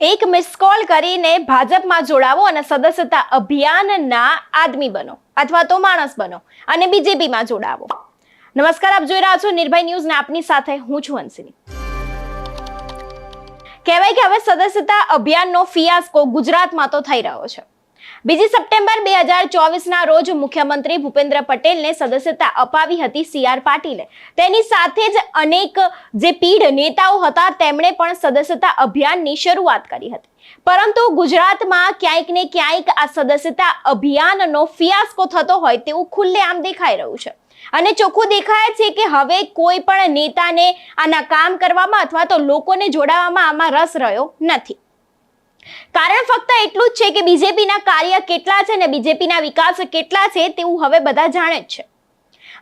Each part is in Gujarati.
એક મિસ કોલ કરીને ભાજપમાં જોડાવો અને સદસ્યતા અભિયાનના આદમી બનો અથવા તો માણસ બનો અને બીજેપીમાં જોડાવો. નમસ્કાર, આપ જોઈ રહ્યા છો નિર્ભય ન્યૂઝ ને આપની સાથે હું છું હંસિની કહેવાય કે હવે સદસ્યતા અભિયાનનો ફિયાસ્કો ગુજરાતમાં તો થઈ રહ્યો છે. બીજી સપ્ટેમ્બર બે હજાર ચોવીસના રોજ મુખ્યમંત્રી ભૂપેન્દ્ર પટેલને સદસ્યતા અપાવી હતી સી આર પાટીલે. તેની સાથે જ અનેક જે પીઢ નેતાઓ હતા, તેમણે પણ સદસ્યતા અભિયાનની શરૂઆત કરી હતી. પરંતુ ગુજરાતમાં ક્યાંક ને ક્યાંક આ સદસ્યતા અભિયાનનો ફિયાસ્કો થતો હોય તેવું ખુલ્લેઆમ દેખાઈ રહ્યું છે. અને ચોખ્ખું દેખાય છે કે હવે કોઈ પણ નેતાને આના કામ કરવામાં અથવા તો લોકોને જોડાવામાં આમાં રસ રહ્યો નથી. કારણ ફક્ત એટલું જ છે કે બીજેપીના કાર્ય કેટલા છે ને બીજેપીના વિકાસ કેટલા છે તેવું હવે બધા જાણે જ છે.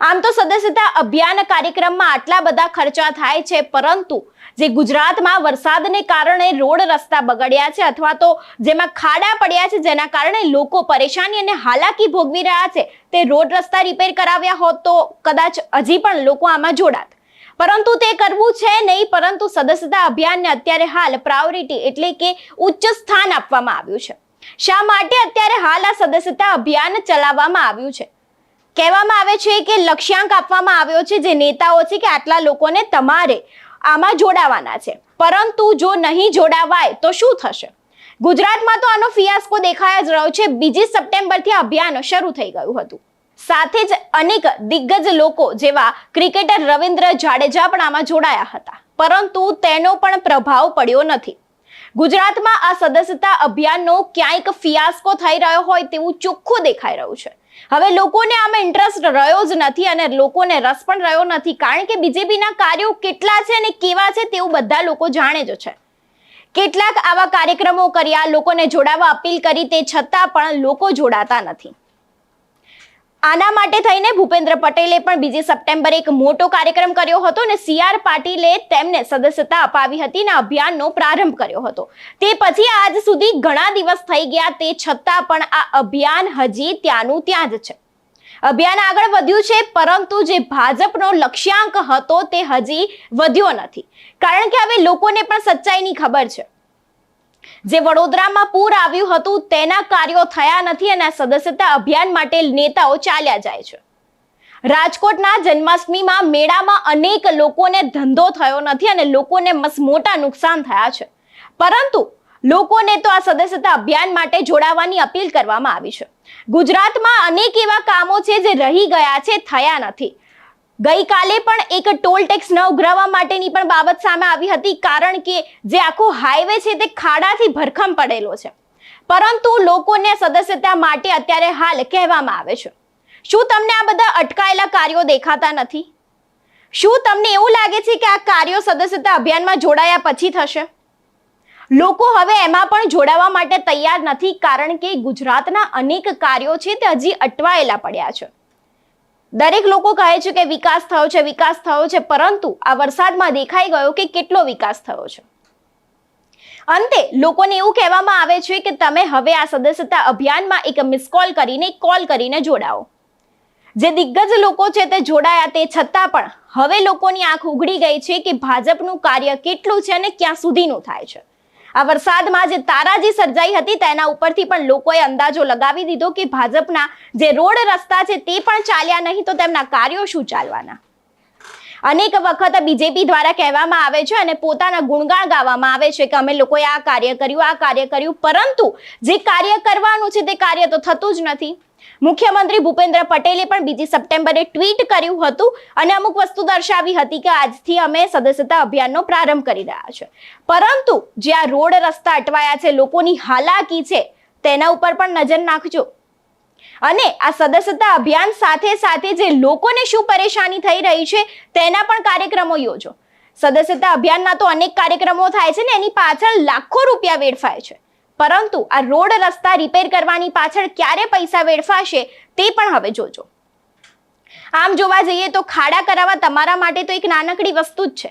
આમ તો સદસ્યતા અભિયાન કાર્યક્રમમાં આટલા બધા ખર્ચા થાય છે, પરંતુ જે ગુજરાતમાં વરસાદને કારણે રોડ રસ્તા બગડ્યા છે અથવા તો જેમાં ખાડા પડ્યા છે જેના કારણે લોકો પરેશાની અને હાલાકી ભોગવી રહ્યા છે, તે રોડ રસ્તા રિપેર કરાવ્યા હોત તો કદાચ હજી પણ લોકો આમાં જોડાત. પરંતુ તે કરવું છે નહીં, પરંતુ સદસ્યતા અભિયાનને અત્યારે હાલ પ્રાયોરિટી એટલે કે ઉચ્ચ સ્થાન આપવામાં આવ્યું છે. શા માટે અત્યારે હાલ આ સદસ્યતા અભિયાન ચલાવવામાં આવ્યું છે? કહેવામાં આવે છે કે લક્ષ્યાંક આપવામાં આવ્યો છે જે નેતાઓ છે કે આટલા લોકોને તમારે આમાં જોડાવાના છે. પરંતુ જો નહીં જોડાવાય તો શું થશે? ગુજરાતમાં તો આનો ફિયાસ્કો દેખાય જ રહ્યો છે. બીજી સપ્ટેમ્બરથી અભિયાન શરૂ થઈ ગયું હતું. સાથે જ અનેક દિગ્ગજ લોકો જેવા ક્રિકેટર રવિન્દ્ર જાડેજા પણ આમાં જોડાયા હતા. પરંતુ તેનો પણ પ્રભાવ પડ્યો નથી. ગુજરાતમાં આ સદસ્યતા અભિયાનનો ક્યાંક ફિયાસ્કો થઈ રહ્યો હોય તેવું ચોખ્ખું દેખાઈ રહ્યું છે. હવે લોકોને આમાં ઇન્ટરેસ્ટ રહ્યો જ નથી અને લોકોને રસ પણ રહ્યો નથી. કારણ કે બીજેપીના કાર્યો કેટલા છે અને કેવા છે તેવું બધા લોકો જાણે જ છે. કેટલાક આવા કાર્યક્રમો કર્યા, લોકોને જોડાવા અપીલ કરી, તે છતાં પણ લોકો જોડાતા નથી. આના માટે થઈને ભૂપેન્દ્ર પટેલે પણ બીજી સપ્ટેમ્બરે એક મોટો કાર્યક્રમ કર્યો હતો અને સી આર પાટીલે તેમને સદસ્યતા અપાવી હતી અને અભિયાનનો પ્રારંભ કર્યો હતો. તે પછી આજ સુધી ઘણા દિવસ થઈ ગયા તે છતાં પણ આ અભિયાન હજી ત્યાંનું ત્યાં જ છે. અભિયાન આગળ વધ્યું છે, પરંતુ જે ભાજપનો લક્ષ્યાંક હતો તે હજી વધ્યો નથી. કારણ કે હવે લોકોને પણ સચ્ચાઈની ખબર છે. જે વડોદરામાં પૂર આવ્યું હતું, તેના કાર્યો થયા નથી અને સદસ્યતા અભિયાન માટે નેતાઓ ચાલ્યા જાય છે. રાજકોટના જન્માષ્ટમીમાં મેળામાં અનેક લોકોને ધંધો થયો નથી અને લોકોને મસમોટા નુકસાન થયા છે. પરંતુ લોકોને તો આ સદસ્યતા અભિયાન માટે જોડાવાની અપીલ કરવામાં આવી છે. ગુજરાતમાં અનેક એવા કામો છે જે રહી ગયા છે, થયા નથી. ગઈકાલે પણ એક ટોલ ટેક્સ ન ઉઘરાવવા માટેની પણ બાબત સામે આવી હતી, કારણ કે જે આખો હાઈવે છે તે ખાડાથી ભરખમ પડેલો છે. પરંતુ લોકોને સદસ્યતા માટે અત્યારે હાલ કહેવામાં આવે છે. શું તમને આ બધા અટકાયેલા કાર્યો દેખાતા નથી? શું તમને એવું લાગે છે કે આ કાર્યો સદસ્યતા અભિયાનમાં જોડાયા પછી થશે? લોકો હવે એમાં પણ જોડાવા માટે તૈયાર નથી, કારણ કે ગુજરાતના અનેક કાર્યો છે તે હજી અટવાયેલા પડ્યા છે. દરેક લોકો કહે છે કે વિકાસ થયો છે, વિકાસ થયો છે, પરંતુ આ વરસાદમાં દેખાઈ ગયો કે કેટલો વિકાસ થયો છે. અંતે લોકોને એવું કહેવામાં આવે છે કે તમે હવે આ સદસ્યતા અભિયાનમાં એક મિસ કોલ કરીને કોલ કરીને જોડાઓ. જે દિગ્ગજ લોકો છે તે જોડાયા તે છતાં પણ હવે લોકોની આંખ ઉઘડી ગઈ છે કે ભાજપનું કાર્ય કેટલું છે અને ક્યાં સુધીનું થાય છે. આ વરસાદમાં જે તારાજી સર્જાઈ હતી તેના ઉપરથી પણ લોકોએ અંદાજો લગાવી દીધો કે ભાજપના જે રોડ રસ્તા છે તે પણ ચાલ્યા નહીં તો તેમના કાર્યો શું ચાલવાના? અનેક વખત બીજેપી દ્વારા કહેવામાં આવે છે અને પોતાના ગુણગાન ગાવામાં આવે છે કે અમે લોકોએ આ કાર્ય કર્યું, આ કાર્ય કર્યું, પરંતુ જે કાર્ય કરવાનું છે તે કાર્ય તો થતું જ નથી. મુખ્યમંત્રી ભૂપેન્દ્ર પટેલે પણ બીજી સપ્ટેમ્બરે ટ્વીટ કર્યું હતું અને અમુક વસ્તુ દર્શાવી હતી કે આજથી અમે સદસ્યતા અભિયાનનો પ્રારંભ કરી રહ્યા છે. પરંતુ જે આ રોડ રસ્તા અટવાયા છે, લોકોની હાલાકી છે, તેના ઉપર પણ નજર નાખજો. અને આ સદસ્યતા અભિયાન સાથે સાથે જે લોકોને શું પરેશાની થઈ રહી છે, તેના પણ કાર્યક્રમો યોજો. સદસ્યતા અભિયાનના તો અનેક કાર્યક્રમો થાય છે ને, એની પાછળ લાખો રૂપિયા વેડફાય છે. પરંતુ આ રોડ રસ્તા રિપેર કરવાની પાછળ ક્યારે પૈસા વેડફાશે તે પણ હવે જોજો. આમ જોવા જઈએ તો ખાડા કરાવવા તમારા માટે તો એક નાનકડી વસ્તુ જ છે.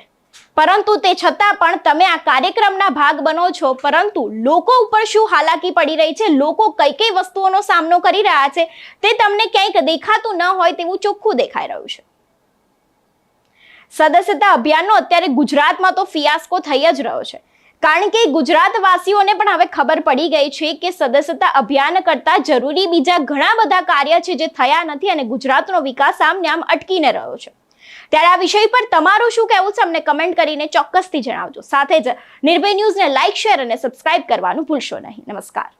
પરંતુ તે છતાં પણ તમે આ કાર્યક્રમના ભાગ બનો છો, પરંતુ લોકો ઉપર શું હાલાકી પડી રહી છે, લોકો કઈ કઈ વસ્તુઓનો સામનો કરી રહ્યા છે, તે તમને ક્યાંક દેખાતું ન હોય તેવું ચોખ્ખું દેખાઈ રહ્યું છે. સદસ્યતા અભિયાનનો અત્યારે ગુજરાતમાં તો ફિયાસ્કો થઈ જ રહ્યો છે. કારણ કે ગુજરાતવાસીઓને પણ હવે ખબર પડી ગઈ છે કે સદસ્યતા અભિયાન કરતા જરૂરી બીજા ઘણા બધા કાર્ય છે જે થયા નથી અને ગુજરાતનો વિકાસ આમને આમ અટકીને રહ્યો છે. ત્યારે આ વિષય પર તમારું શું કહેવું છે અમને કમેન્ટ કરીને ચોક્કસથી જણાવજો. સાથે જ નિર્ભય ન્યૂઝને લાઇક શેર અને સબસ્ક્રાઇબ કરવાનું ભૂલશો નહીં. નમસ્કાર.